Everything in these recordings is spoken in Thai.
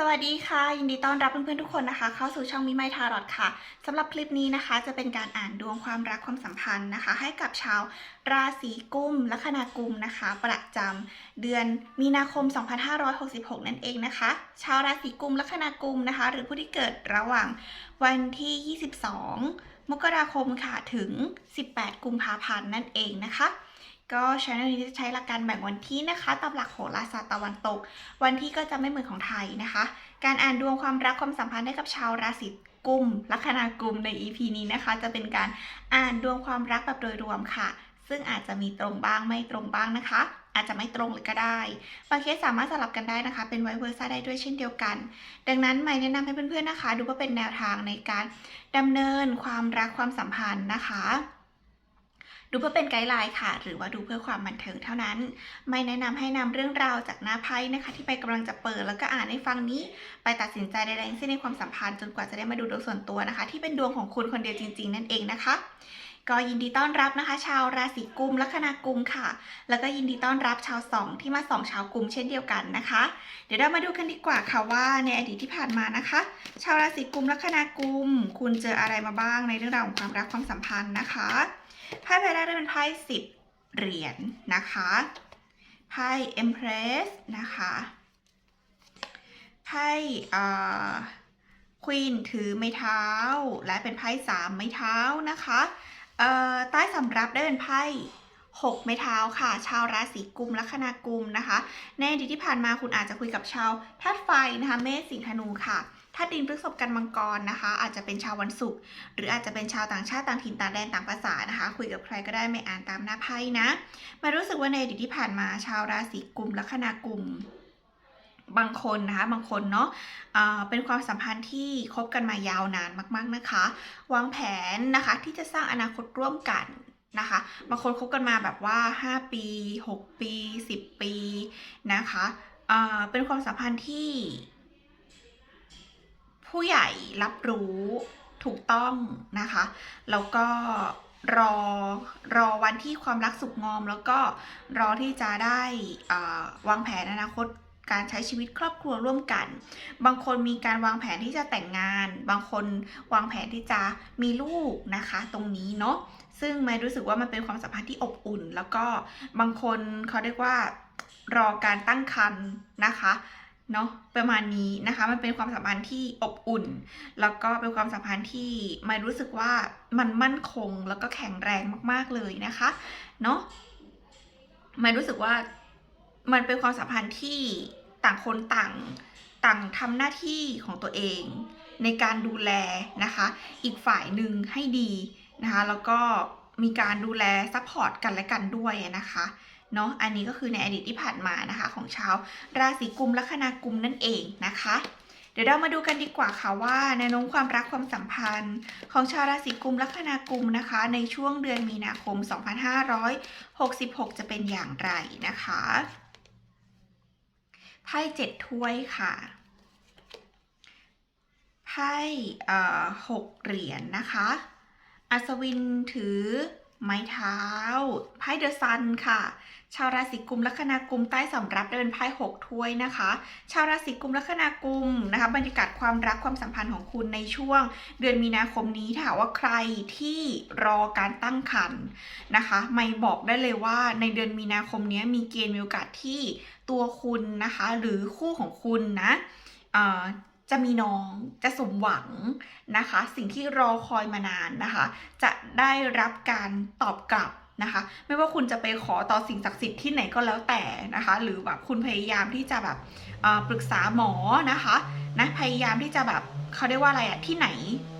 สวัสดีค่ะ ยินดีต้อนรับเพื่อนๆทุกคนนะคะ เข้าสู่ช่องมิไมทารอดค่ะสำหรับคลิปนี้นะคะ จะเป็นการอ่านดวงความรักความสัมพันธ์นะคะ ให้กับชาวราศีกุมลัคนากุมนะคะ ประจำเดือนมีนาคม 2566 นั่นเองนะคะ ชาวราศีกุมลัคนากุมนะคะ หรือผู้ที่เกิดระหว่างวันที่ 22 มกราคมค่ะถึง 18 กุมภาพันธ์นั่นเองนะคะ ก็ช่องนี้จะใช้หลักการแบ่งวันที่นะคะตามหลักโหราศาสตร์ตะวันตก วันที่ก็จะไม่เหมือนของไทยนะคะ การอ่านดวงความรักความสัมพันธ์ให้กับชาวราศีกุมลัคนากุมใน EP นี้นะคะ จะเป็นการอ่านดวงความรักแบบโดยรวมค่ะ ซึ่งอาจจะมีตรงบ้างไม่ตรงบ้างนะคะ อาจจะไม่ตรงเลยก็ได้บางเคสสามารถสลับกันได้นะคะ เป็นไวเวอร์ซ่าได้ด้วยเช่นเดียวกัน ดังนั้นไม่แนะนำให้เพื่อนๆนะคะ ดูว่าเป็นแนวทางในการดำเนินความรักความสัมพันธ์นะคะ ดูเพื่อเป็นไกด์ไลน์ค่ะ หรือว่าดูเพื่อความบันเทิงเท่านั้น ไม่แนะนำให้นำเรื่องราวจากหน้าไพ่นะคะ ที่ไปกำลังจะเปิดแล้วก็อ่านให้ฟังนี้ ไปตัดสินใจใดๆทั้งสิ้นในความสัมพันธ์จนกว่าจะได้มาดูดวงส่วนตัวนะคะ ที่เป็นดวงของคุณคนเดียวจริง ๆ นั่นเองนะคะ ก็ยินดีต้อนรับนะคะ ชาวราศีกุมลัคนากุมค่ะ แล้วก็ยินดีต้อนรับชาวสองที่มาสองชาวกุมเช่นเดียวกันนะคะ เดี๋ยวเรามาดูกันดีกว่าค่ะว่าในอดีตที่ผ่านมานะคะ ชาวราศีกุมลัคนากุม คุณเจออะไรมาบ้างในเรื่องราวของความรักความสัมพันธ์นะคะไพ่ใบแรกได้เป็นไพ่สิบเหรียญนะคะไพ่ Empress นะคะไพ่ควีนถือไม้เท้า และเป็นไพ่สามไม้เท้านะคะ เอ่อใต้สำรับได้เป็นไพ่หกไม้เท้าค่ะ ชาวราศีกุมลัคนากุมนะคะ ในอดีตที่ผ่านมาคุณอาจจะคุยกับชาวธาตุไฟนะคะเมษสิงห์ธนูค่ะธาตุดินพฤษภกันมังกรนะคะ อาจจะเป็นชาววันศุกร์หรืออาจจะเป็นชาวต่างชาติต่างถิ่นต่างแดนต่างภาษานะคะ คุยกับใครก็ได้ไม่อ่านตามหน้าไพ่นะมารู้สึกว่าในอดีตที่ผ่านมาชาวราศีกุมลัคนากุม บางคนนะคะบางคนเนาะเป็นความสัมพันธ์ที่คบกันมายาวนานมาก ๆนะคะ วางแผนนะคะที่จะสร้างอนาคตร่วมกันนะคะบางคนคบกันมาแบบว่า 5 ปี 6 ปี 10 ปีนะคะเป็นความสัมพันธ์ที่ ผู้ใหญ่รับรู้ถูกต้องนะคะ แล้วก็รอรอวันที่ความรักสุขงอม แล้วก็รอที่จะได้วางแผนอนาคต การใช้ชีวิตครอบครัวร่วมกัน บางคนมีการวางแผนที่จะแต่งงาน บางคนวางแผนที่จะมีลูกนะคะ ตรงนี้เนาะ ซึ่งไม่รู้สึกว่ามันเป็นความสัมพันธ์ที่อบอุ่น แล้วก็บางคนเขาเรียกว่ารอการตั้งครรภ์นะคะเนาะประมาณนี้นะคะมันเป็นความสัมพันธ์ที่อบอุ่น แล้วก็เป็นความสัมพันธ์ที่ไม่รู้สึกว่ามันมั่นคงแล้วก็แข็งแรงมากๆเลยนะคะเนาะไม่รู้สึกว่ามันเป็นความสัมพันธ์ที่ ต่างคนต่างต่างทำหน้าที่ของตัวเอง ในการดูแลนะคะ อีกฝ่ายหนึ่งให้ดีนะคะ แล้วก็มีการดูแลซัพพอร์ตกันและกันด้วยนะคะเนาะอันนี้ก็คือในอดีตที่ผ่านมานะคะ ของชาวราศีกุมลัคนากุมนั่นเองนะคะ เดี๋ยวเรามาดูกันดีกว่าค่ะว่าแนวโน้มความรักความสัมพันธ์ ของชาวราศีกุมลัคนากุมนะคะ ในช่วงเดือนมีนาคม 2566 จะเป็นอย่างไรนะคะ ไพ่เจ็ดถ้วยค่ะ ไพ่หกเหรียญนะคะ อัศวินถือไม้เท้า ไพ่เดอะซันค่ะ ชาวราศีกุมลัคนากุมใต้สำรับได้เป็นไพ่หกถ้วยนะคะ ชาวราศีกุมลัคนากุมนะคะบรรยากาศความรักความสัมพันธ์ของคุณในช่วง เดือนมีนาคมนี้ถ้าหากว่าใครที่รอการตั้งครรภ์นะคะ ไม่บอกได้เลยว่าในเดือนมีนาคมนี้มีเกณฑ์มีโอกาสที่ ตัวคุณนะคะ หรือคู่ของคุณนะจะมีน้องจะสมหวังนะคะ สิ่งที่รอคอยมานานนะคะ จะได้รับการตอบกลับนะคะ ไม่ว่าคุณจะไปขอต่อสิ่งศักดิ์สิทธิ์ที่ไหนก็แล้วแต่นะคะ หรือแบบคุณพยายามที่จะแบบปรึกษาหมอนะคะ นะพยายามที่จะแบบเขาเรียกว่าอะไรอะที่ไหน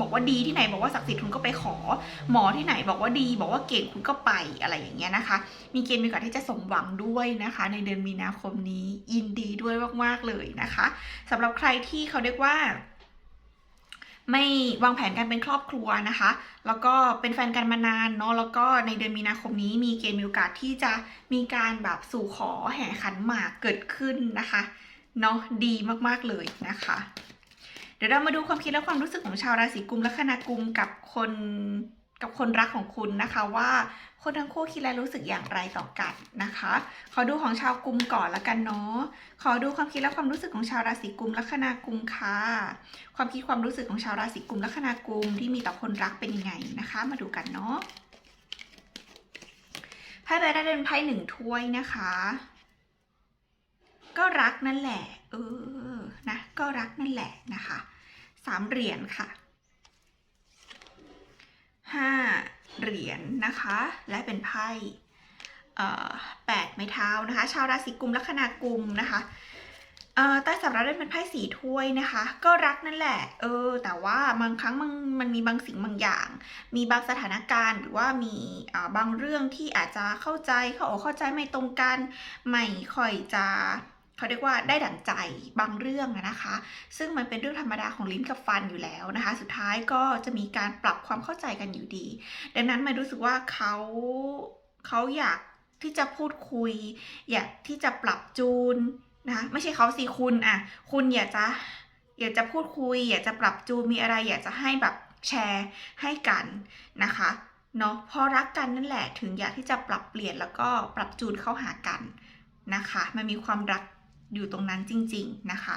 บอกว่าดีที่ไหนบอกว่าศักดิ์สิทธิ์คุณก็ไปขอ หมอที่ไหนบอกว่าดี บอกว่าเก่งคุณก็ไปอะไรอย่างเงี้ยนะคะ มีเกณฑ์มีโอกาสที่จะสมหวังด้วยนะคะ ในเดือนมีนาคมนี้ยินดีด้วยมากๆเลยนะคะสำหรับใครที่เขาเรียกว่าไม่วางแผนการเป็นครอบครัวนะคะ แล้วก็เป็นแฟนกันมานานเนาะ แล้วก็ในเดือนมีนาคมนี้มีเกณฑ์มีโอกาสที่จะมีการแบบสู่ขอแห่ขันหมากเกิดขึ้นนะคะ เนาะดีมากๆเลยนะคะ เดี๋ยวเรามาดูความคิดและความรู้สึกของชาวราศีกุมและคนากุมกับคนกับคนรักของคุณนะคะว่าคนทั้งคู่คิดและรู้สึกอย่างไรต่อกันนะคะ ขอดูของชาวกุมก่อนละกันเนาะขอดูความคิดและความรู้สึกของชาวราศีกุมลัคนากุมค่ะความคิดความรู้สึกของชาวราศีกุมลัคนากุมที่มีต่อคนรักเป็นยังไงนะคะ มาดูกันเนาะไพ่ใบได้เป็นไพ่หนึ่งถ้วยนะคะ ก็รักนั่นแหละ เออ นะ ก็รักนั่นแหละนะคะสามเหรียญค่ะห้าเหรียญนะคะ และเป็นไพ่แปดไม้เท้านะคะ ชาวราศีกุมลัคนากุมนะคะใต้สำรับได้เป็นไพ่สีถ้วยนะคะ ก็รักนั่นแหละ เออ แต่ว่าบางครั้งมันมันมีบางสิ่งบางอย่าง มีบางสถานการณ์หรือว่ามีบางเรื่องที่อาจจะเข้าใจเข้าอกเข้าใจไม่ตรงกัน ไม่ค่อยจะ เขาเรียกว่าได้ดั่งใจบางเรื่องนะคะ ซึ่งมันเป็นเรื่องธรรมดาของลิ้นกับฟันอยู่แล้วนะคะ สุดท้ายก็จะมีการปรับความเข้าใจกันอยู่ดี ดังนั้นไม่รู้สึกว่าเขาเขาอยากที่จะพูดคุย อยากที่จะปรับจูนนะคะไม่ใช่เขาสิคุณอะคุณอยากจะอยากจะพูดคุย อยากจะปรับจูนมีอะไร อยากจะให้แบบแชร์ให้กันนะคะเนาะเพอรักกันนั่นแหละถึงอยากที่จะปรับเปลี่ยนแล้วก็ปรับจูนเข้าหากันนะคะ มันมีความรัก อยู่ตรงนั้นจริง ๆ นะคะ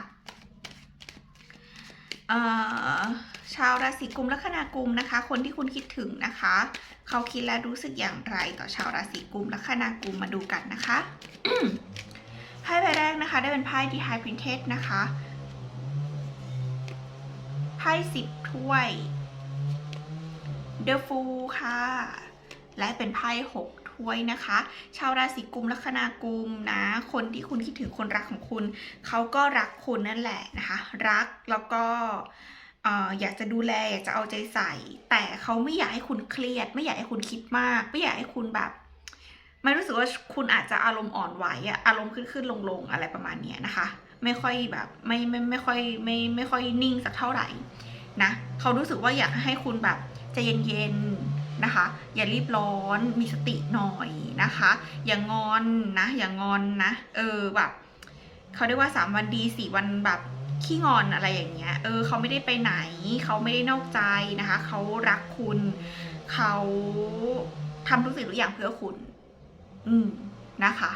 ชาวราศีกุมลัคนากุมนะคะ คนที่คุณคิดถึงนะคะ เขาคิดและรู้สึกอย่างไรต่อชาวราศีกุมลัคนากุมมาดูกันนะคะไพ่ใบแรกนะคะ ได้เป็นไพ่ดีไฮพรินเทสนะคะไพ่สิบถ้วยเดอะฟูค่ะ และเป็นไพ่หก ถ้วยนะคะ ชาวราศีกุมลัคนากุมนะ คนที่คุณคิดถึงคนรักของคุณ เขาก็รักคุณนั่นแหละนะคะ รักแล้วก็เอ่อยากจะดูแลอยากจะเอาใจใส่ แต่เขาไม่อยากให้คุณเครียด ไม่อยากให้คุณคิดมาก ไม่อยากให้คุณแบบไม่รู้สึกว่าคุณอาจจะอารมณ์อ่อนไหวอะอารมณ์ขึ้นขึ้นลงลงอะไรประมาณนี้นะคะ ไม่ค่อยแบบไม่ไม่ไม่ค่อยไม่ไม่ค่อยนิ่งสักเท่าไหร่นะเขารู้สึกว่าอยากให้คุณแบบใจเย็นๆ นะคะ อย่ารีบร้อนมีสติหน่อยนะคะ อย่างอนนะอย่างอนนะเออแบบเขาเรียกว่าสามวันดีสี่วันแบบขี้งอนอะไรอย่างเงี้ย เออเขาไม่ได้ไปไหน เขาไม่ได้นอกใจนะคะ เขารักคุณ เขาทำทุกสิ่งทุกอย่างเพื่อคุณ อืมนะคะ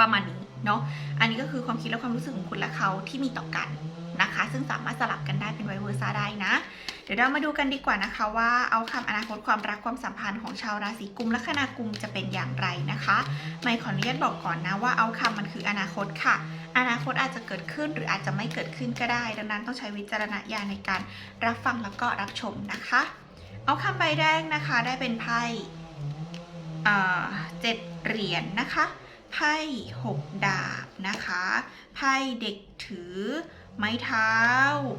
ประมาณนี้เนาะ อันนี้ก็คือความคิดและความรู้สึกของคุณและเขาที่มีต่อกัน นะคะ ซึ่งสามารถสลับกันได้เป็นไวเวอร์ซ่าได้นะ เดี๋ยวเรามาดูกันดีกว่านะคะว่าเอาคำอนาคตความรักความสัมพันธ์ของชาวราศีกุมและคนากุมจะเป็นอย่างไรนะคะไม่ขออนุญาตบอกก่อนนะว่าเอาคำมันคืออนาคตค่ะ อนาคตอาจจะเกิดขึ้นหรืออาจจะไม่เกิดขึ้นก็ได้ ดังนั้นต้องใช้วิจารณญาณในการรับฟังแล้วก็รับชมนะคะ เอาคำใบแรกนะคะได้เป็นไพ่เอ่อเจ็ดเหรียญนะคะไพ่หกดาบนะคะ ไพ่เด็กถือ ไม้เท้า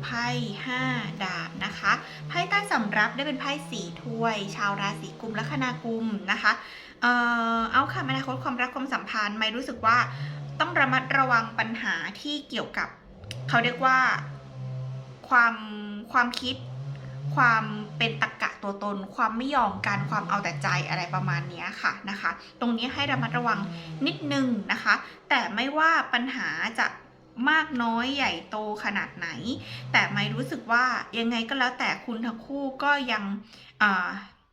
ไพ่ห้าดาบนะคะ ไพ่ใต้สำรับได้เป็นไพ่สี่ถ้วย ชาวราศีกุมและคนากุมนะคะ เอ่อ เอาค่ะอนาคตความรักความสัมพันธ์ ไม่รู้สึกว่าต้องระมัดระวังปัญหาที่เกี่ยวกับ เขาเรียกว่าความความคิด ความเป็นตรกกะตัวตน ความไม่ยอมกันความเอาแต่ใจอะไรประมาณนี้ค่ะนะคะ ตรงนี้ให้ระมัดระวังนิดนึงนะคะ แต่ไม่ว่าปัญหาจะ มากน้อยใหญ่โตขนาดไหน แต่ไม่รู้สึกว่ายังไงก็แล้วแต่คุณทั้งคู่ก็ยังอ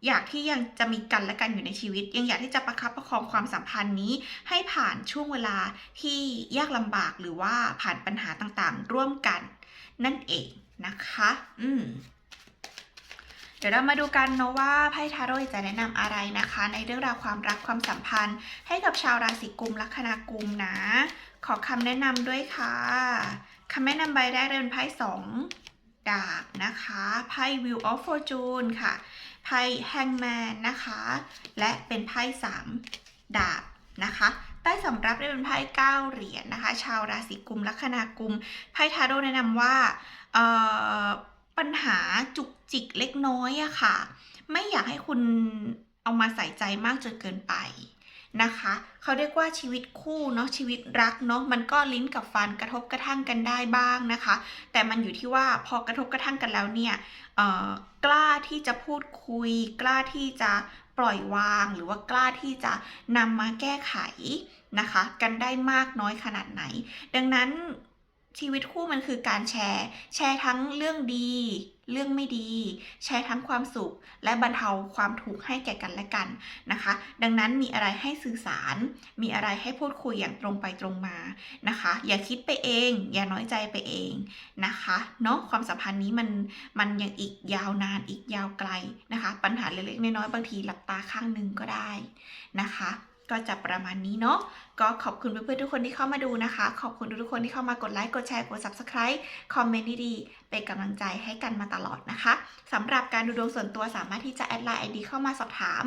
อยากที่ยังจะมีกันและกันอยู่ในชีวิต ยังอยากที่จะประคับประคองความสัมพันธ์นี้ ให้ผ่านช่วงเวลาที่ยากลำบากหรือว่าผ่านปัญหาต่างๆ ร่วมกัน นั่นเองนะคะ อืมเดี๋ยวเรามาดูกันเนาะว่าไพ่ทาโร่จะแนะนำอะไรนะคะ ในเรื่องราวความรักความสัมพันธ์ ให้กับชาวราศีกุมลัคนากุมนะ ขอคำแนะนำด้วยค่ะคำแนะนำใบแรกเป็นไพ่สองดาบนะคะไพ่ Wheel of Fortune ค่ะไพ่ Hangman นะคะ และเป็นไพ่สามดาบนะคะใต้สำรับได้เป็นไพ่เก้าเหรียญนะคะ ชาวราศีกุมลัคนากุมไพ่ทาโร่แนะนำว่าปัญหาจุกจิกเล็กน้อยอะค่ะ ไม่อยากให้คุณเอามาใส่ใจมากจนเกินไป นะคะเขาเรียกว่าชีวิตคู่เนาะชีวิตรักเนาะมันก็ลิ้นกับฟันกระทบกระทั่งกันได้บ้างนะคะ แต่มันอยู่ที่ว่าพอกระทบกระทั่งกันแล้วเนี่ยกล้าที่จะพูดคุย กล้าที่จะปล่อยวาง หรือว่ากล้าที่จะนำมาแก้ไขนะคะ กันได้มากน้อยขนาดไหน ดังนั้น ชีวิตคู่มันคือการแชร์ แชร์ทั้งเรื่องดี เรื่องไม่ดี แชร์ทั้งความสุข และบรรเทาความทุกข์ให้แก่กันและกันนะคะ ดังนั้นมีอะไรให้สื่อสาร มีอะไรให้พูดคุยอย่างตรงไปตรงมานะคะ อย่าคิดไปเอง อย่าน้อยใจไปเองนะคะเนาะความสัมพันธ์นี้มันมันยังอีกยาวนานอีกยาวไกลนะคะ ปัญหาเล็กๆน้อยๆบางทีหลับตาข้างหนึ่งก็ได้นะคะ ก็จะประมาณนี้เนาะก็ขอบคุณเพื่อนๆทุกคนที่เข้ามาดูนะคะ ขอบคุณทุกๆคนที่เข้ามากดไลค์กดแชร์กด subscribe คอมเมนต์ดีๆเป็นกำลังใจให้กันมาตลอดนะคะสำหรับการดูดวงส่วนตัวสามารถที่จะแอดไลน์ไอดีเข้ามาสอบถาม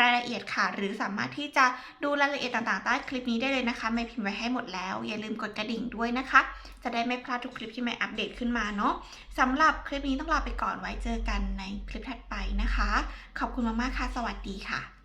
รายละเอียดค่ะ หรือสามารถที่จะดูรายละเอียดต่างๆใต้คลิปนี้ได้เลยนะคะไม่พิมพ์ไว้ให้หมดแล้ว อย่าลืมกดกระดิ่งด้วยนะคะ จะได้ไม่พลาดทุกคลิปที่ไม่อัปเดตขึ้นมาเนาะสำหรับคลิปนี้ต้องลาไปก่อนไว้เจอกันในคลิปถัดไปนะคะ ขอบคุณมากๆค่ะ สวัสดีค่ะ